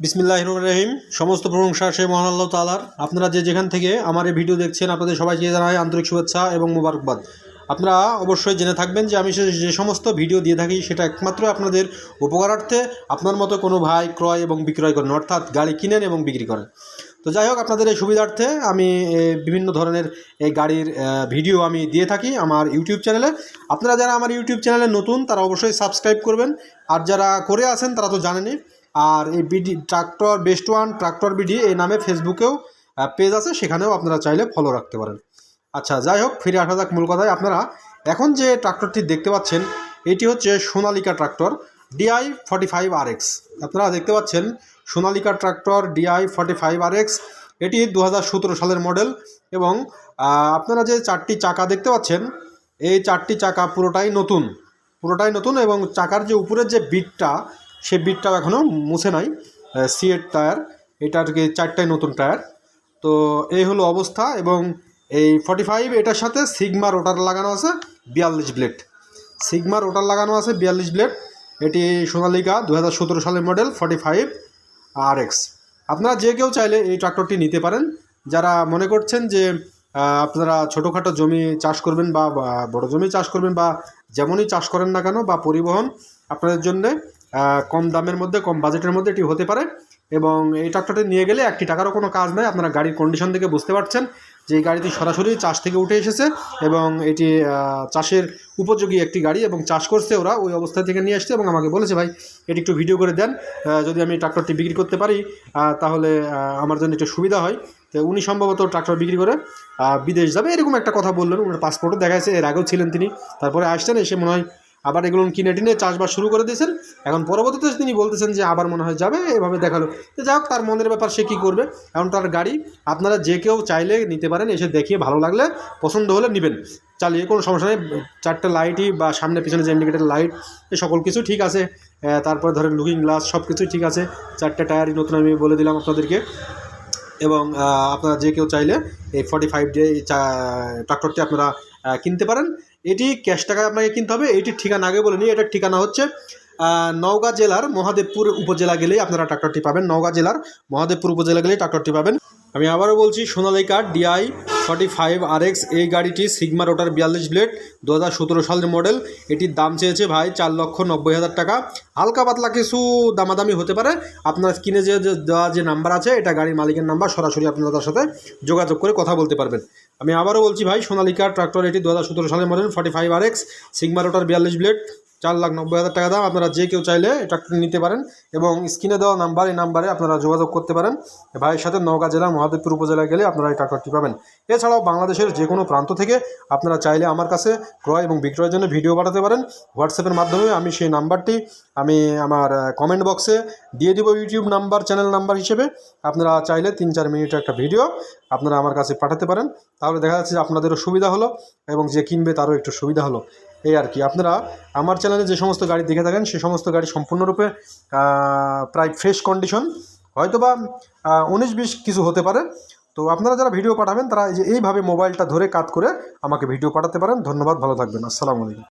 বিসমিল্লাহ রহিম সমস্ত প্রশংসা সে মহান আল্লাহ তালার আপনারা যে যেখান থেকে আমার এই ভিডিও দেখছেন, আপনাদের সবাইকে জানাই আন্তরিক শুভেচ্ছা এবং মোবারকবাদ। আপনারা অবশ্যই জেনে থাকবেন যে আমি যে সমস্ত ভিডিও দিয়ে থাকি, সেটা একমাত্র আপনাদের উপকারার্থে আপনার মতো কোনো ভাই ক্রয় এবং বিক্রয় করেন, অর্থাৎ গাড়ি কিনেন এবং বিক্রি করেন। তো যাই হোক, আপনাদের এই সুবিধার্থে আমি বিভিন্ন ধরনের এই গাড়ির ভিডিও আমি দিয়ে থাকি আমার ইউটিউব চ্যানেলে। আপনারা যারা আমার ইউটিউব চ্যানেলে নতুন, তারা অবশ্যই সাবস্ক্রাইব করবেন। আর যারা করে আছেন, তারা তো জানেনই আর এই BD, tractor, best one, tractor BD এই নামে ফেসবুকেও পেজ আছে, সেখানেও আপনারা চাইলে ফলো রাখতে পারেন। আচ্ছা যাই হোক, ফিরে আসা যাক মূল কথায়। আপনারা এখন যে ট্রাক্টরটি দেখতে পাচ্ছেন, এটি হচ্ছে Sonalika tractor DI forty five R X. আপনারা দেখতে পাচ্ছেন, Sonalika tractor DI forty five R X, এটি দু হাজার সতেরো সালের মডেল এবং আপনারা যে চারটি চাকা দেখতে পাচ্ছেন, এই চারটি চাকা পুরোটাই নতুন। পুরোটাই নতুন এবং চাকার যে উপরের যে বিটটা সেই বিটটাও এখনও মুছে নাই। সিএর টায়ার এটা আর কি চারটাই নতুন টায়ার তো এই হলো অবস্থা এবং এই ফর্টি ফাইভ এটার সাথে সিগমা রোটার লাগানো আছে, বিয়াল্লিশ ব্লেড সিগমা রোটার লাগানো আছে, বিয়াল্লিশ ব্লেড এটি সোনালিকা দু হাজার সতেরো সালের model forty five R X আপনারা যে কেউ চাইলে এই ট্রাক্টরটি নিতে পারেন। যারা মনে করছেন যে আপনারা ছোটোখাটো জমি চাষ করবেন বা, বড় জমি চাষ করবেন বা, যেমনই চাষ করেন না কেন বা পরিবহন আপনাদের জন্যে কম দামের মধ্যে, কম বাজেটের মধ্যে এটি হতে পারে। এবং এই ট্রাক্টরটি নিয়ে গেলে একটি টাকারও কোনো কাজ নেই। আপনারা গাড়ির কন্ডিশন থেকে বুঝতে পারছেন যে এই গাড়িটি সরাসরি চাষ থেকে উঠে এসেছে এবং এটি চাষের উপযোগী একটি গাড়ি এবং চাষ করছে ওরা। ওই অবস্থা থেকে নিয়ে আসছে এবং আমাকে বলেছে, ভাই, এটি একটু ভিডিও করে দেন। যদি আমি ট্রাক্টরটি বিক্রি করতে পারি তাহলে আমার জন্য একটু সুবিধা হয়। তো উনি সম্ভবত ট্রাক্টর বিক্রি করে বিদেশ যাবে। এরকম একটা কথা বললেন। ওনার পাসপোর্টও দেখাচ্ছে এর আগেও ছিলেন তিনি। তারপরে আসছেন, এসে মনে হয় আবার এগুলো কিনে টিনে চাষবাস শুরু করে দিয়েছেন। এখন পরবর্তীতে তিনি বলতেছেন যে আবার মনে হয় যাবে, এভাবে দেখাল। তো যাই হোক, তার মনের ব্যাপার সে কী করবে? এখন তার গাড়ি, আপনারা যে কেউ চাইলে নিতে পারেন, এসে দেখিয়ে ভালো লাগলে, পছন্দ হলে নেবেন। চালিয়ে কোনো সমস্যা নেই, চারটে লাইটই বা সামনে পিছনে যে ইন্ডিকেটার লাইট এ সকল কিছু ঠিক আছে। তারপরে ধরেন লুকিং গ্লাস সব কিছুই ঠিক আছে। চারটে টায়ারই নতুন আমি বলে দিলাম আপনাদেরকে। এবং আপনারা যে কেউ চাইলে এই ফর্টি ফাইভ ডে ট্রাক্টরটি আপনারা কিনতে পারেন। এটি ক্যাশ টাকায় আপনাকে কিনতে হবে, এটির ঠিকানা আগে বলে নিই, এটার ঠিকানা হচ্ছে নওগাঁ জেলার মহাদেবপুর উপজেলা গেলেই আপনারা ট্রাক্টরটি পাবেন, নওগাঁ জেলার মহাদেবপুর উপজেলা গেলেই ট্রাক্টরটি পাবেন। আমি আবারও বলছি, Sonalika DI forty five R X এই গাড়িটি সিগমা রোটার বিয়াল্লিশ ব্লেড দু হাজার সতেরো সালের মডেল। এটির দাম চেয়েছে ভাই চার লক্ষ নব্বই হাজার টাকা। হালকা পাতলা কিছু দামাদামি হতে পারে। আপনার স্ক্রিনে যে দেওয়া যে নাম্বার আছে, এটা গাড়ির মালিকের নাম্বার। সরাসরি আপনারা তার সাথে যোগাযোগ করে কথা বলতে পারবেন। আমি আবারও বলছি ভাই, সোনালিকা ট্রাক্টর, এটি দু হাজার সতেরো সালের মডেল, ফর্টি ফাইভ আর এক্স সিগমা রোটার বিয়াল্লিশ ব্লেড। চার লাখ নব্বই হাজার টাকা দাম। আপনারা যে কেউ চাইলে ট্রাক্টর নিতে পারেন এবং স্ক্রিনে দেওয়া নাম্বার, এই নাম্বারে আপনারা যোগাযোগ করতে পারেন। ভাইয়ের সাথে নওগাঁ জেলা, মহাদেবপুর উপজেলায় গেলে আপনারা এই ট্রাক্টরটি পাবেন। এছাড়াও বাংলাদেশের যে কোনো প্রান্ত থেকে আপনারা চাইলে আমার কাছে ক্রয় এবং বিক্রয়ের জন্য ভিডিও পাঠাতে পারেন। হোয়াটসঅ্যাপের মাধ্যমে আমি সেই নাম্বারটি, আমি আমার কমেন্ট বক্সে দিয়ে দিব ইউটিউব নাম্বার চ্যানেল নাম্বার হিসেবে। আপনারা চাইলে তিন চার মিনিটের একটা ভিডিও আপনারা আমার কাছে পাঠাতে পারেন। তাহলে দেখা যাচ্ছে যে আপনাদেরও সুবিধা হলো এবং যে কিনবে তারও একটু সুবিধা হলো। এই আর কি। আপনারা আমার চ্যানেলে যে সমস্ত গাড়ি দেখে থাকেন, সে সমস্ত গাড়ি সম্পূর্ণরূপে প্রায় ফ্রেশ কন্ডিশন হয়তোবা উনিশ বিশ কিছু হতে পারে। তো আপনারা যারা ভিডিও পাঠাবেন, তারা যে এইভাবে মোবাইলটা ধরে কাত করে আমাকে ভিডিও পাঠাতে পারেন। ধন্যবাদ, ভালো থাকবেন। আসসালামু আলাইকুম।